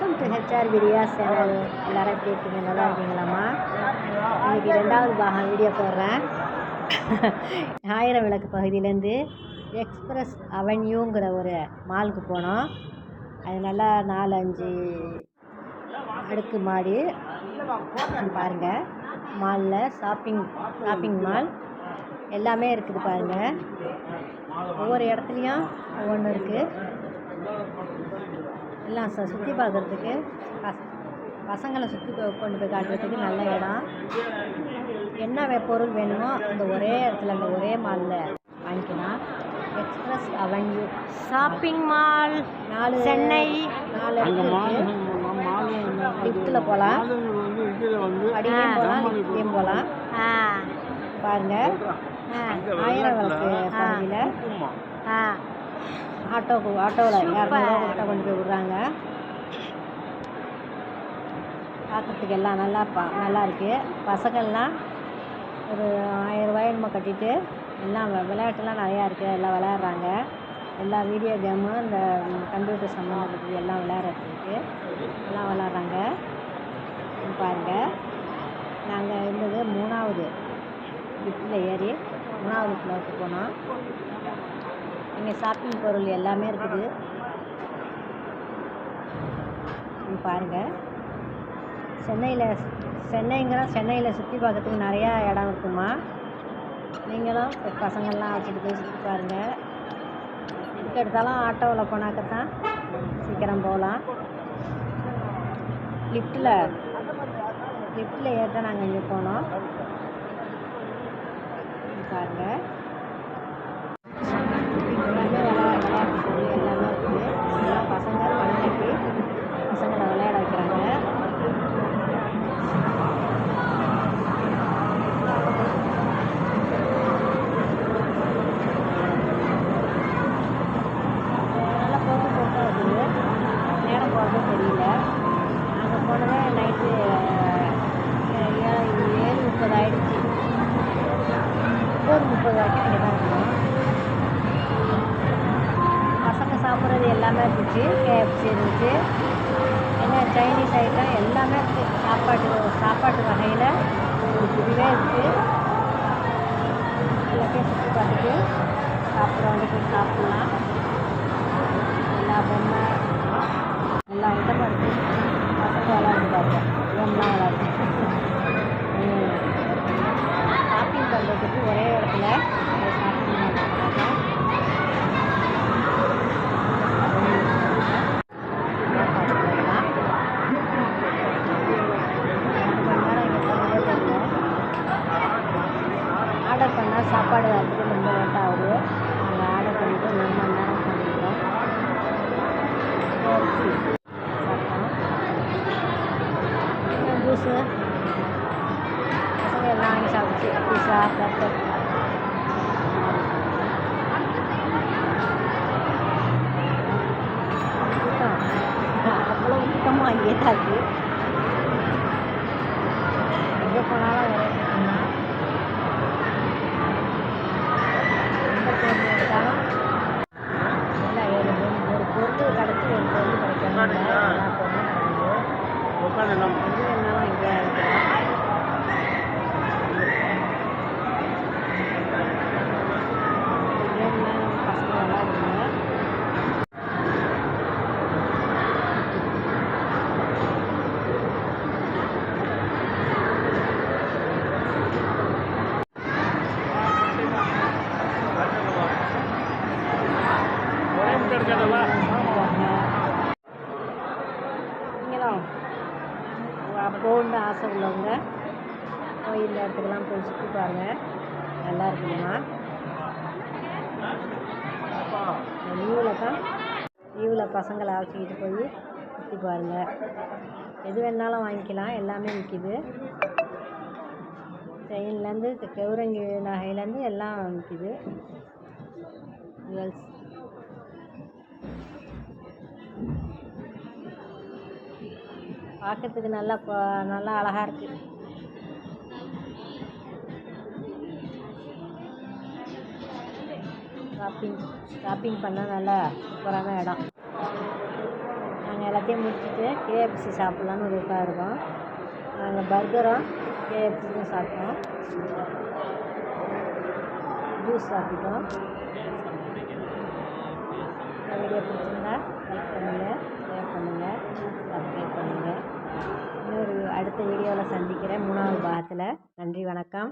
Welcome to HR விரியா channel எல்லோரும் எப்படி இருக்கீங்க? நல்லா இருக்கீங்களாம்மா? இன்றைக்கி ரெண்டாவது பாகம் வீடியோ போடுறேன். ஆயிரம் விளக்கு பகுதியிலேருந்து எக்ஸ்பிரஸ் அவென்யூங்கிற ஒரு மாலுக்கு போனோம். அது நல்லா நாலஞ்சு அடுக்கு மாடி. பாருங்கள் மாலில் ஷாப்பிங் ஷாப்பிங் மால் எல்லாமே இருக்குது பாருங்கள் ஒவ்வொரு இடத்துலையும் ஒவ்வொன்று இருக்குது எல்லாம் ச சுற்றி பார்க்குறதுக்கு பஸ் பசங்களை சுற்றி கொ- கொண்டு போய் காட்டுறதுக்கு நல்ல இடம். என்ன வே- பொருள் வேணுமோ அந்த ஒரே இடத்துல அந்த ஒரே மாலில் வாங்கிக்கலாம் எக்ஸ்பிரஸ் அவென்யூ ஷாப்பிங் மால் நாலு சென்னை. நாலு லிஃப்ட்டில் போகலாம் படியிலையும் போகலாம் லிஃப்ட்லேயும் போகலாம் ஆ. பாருங்கள் ஆ. ஆயிரம் விளக்கு பகுதியில். ஆ. ஆட்டோக்கு ஆட்டோவில் இரநூறுவா கொடுத்தா கொண்டு போய் விட்றாங்க. பார்க்குறதுக்கு எல்லாம் நல்லா பா நல்லா இருக்குது பசங்கள்லாம் ஒரு ஆயிரம் ரூபாய் நம்ம கட்டிட்டு எல்லாம் விளையாட்டுலாம் நிறையா இருக்குது எல்லாம் விளையாடுறாங்க. எல்லா வீடியோ கேமும் இந்த கம்ப்யூட்டர் சம்மந்தப்பட்டது எல்லாம் விளையாடுறதுக்கு எல்லாம் விளையாடுறாங்க. இங்க பாருங்க. நாங்கள் இருந்தது மூணாவது லிஃப்ட்டில் ஏறி மூணாவது ஃப்ளோருக்கு போனோம். இங்கே ஷாப்பிங் பொருள் எல்லாமே இருக்குது. பாருங்கள் சென்னையில் சென்னைங்கிற சென்னையில் சுற்றி பார்க்கறதுக்கு நிறையா இடம் இருக்குமா? நீங்களும் பசங்கள்லாம் வச்சுட்டு போய் சுற்றி பாருங்கள் எதுக்கு எடுத்தாலும் ஆட்டோவில் போனாக்கத்தான் சீக்கிரம் போகலாம். லிஃப்ட்டில் லிஃப்ட்டில் ஏற்ற நாங்கள் இங்கே போனோம். பாருங்கள் எல்லாமே இருந்துச்சு கேஎஃப்சி இருந்துச்சு. என்ன சைனீஸ் ஐட்டம் எல்லாமே இருக்குது சாப்பாட்டு சாப்பாட்டு வகையில் இதுவே இருக்குது எல்லாத்தையும் சுற்றி பார்த்துட்டு சாப்பிட்றவங்க போய் சாப்பிட்லாம். எல்லா பொம்மை எல்லா ஐட்டமும் இருக்குது ಕಾಪಾಡಿ ಹತ್ರ ಬಂದವಂತ ಅವರು ಆಡೋದ್ರಿಂದ ನಮ್ಮ ಅಣ್ಣ ತಂದಿದ್ರು ಜ್ಯೂಸ್ ಎಲ್ಲ ಹಣ್ಣು ಸಾಕು ಜ್ಯೂಸ ಹಾಕಿ ಅಪ್ಪಳ ಉತ್ತಮ ಏಟಾಗಿ கிடைக்குது எது வேணாலும் இங்கே எடுக்கலாம் கேம்லாம் பசங்க விளாடுங்க நீங்களும் போகணுன்னு ஆசை உள்ளவங்க போய் இந்த இடத்துக்கெல்லாம் போய் சுற்றி பாருங்கள் நல்லா இருக்குங்கம்மா லீவில் தான் லீவில் பசங்களை அழைச்சிக்கிட்டு போய் சுற்றி பாருங்கள் எது வேணாலும் வாங்கிக்கலாம் எல்லாமே விற்கிது செயின்லேருந்து கௌரங்கி நகையிலேருந்து எல்லாம் விற்கிது ஜுவல்ஸ் பார்க்கறதுக்கு நல்லா நல்லா அழகாக இருக்குது ஷாப்பிங் ஷாப்பிங் பண்ண நல்லா சூப்பரான இடம். நாங்கள் எல்லாத்தையும் முடிச்சுட்டு கேஎஃப்சி சாப்பிட்லான்னு ஒரு இதுக்காக இருக்கோம். நாங்கள் பர்கரும் கேஎஃப்சியும் சாப்பிட்டோம். ஜூஸ் சாப்பிட்டோம். வீடியோ பிடிச்சிருந்தா சந்திக்கிறேன் மூணாவது பாகத்தில். நன்றி வணக்கம்.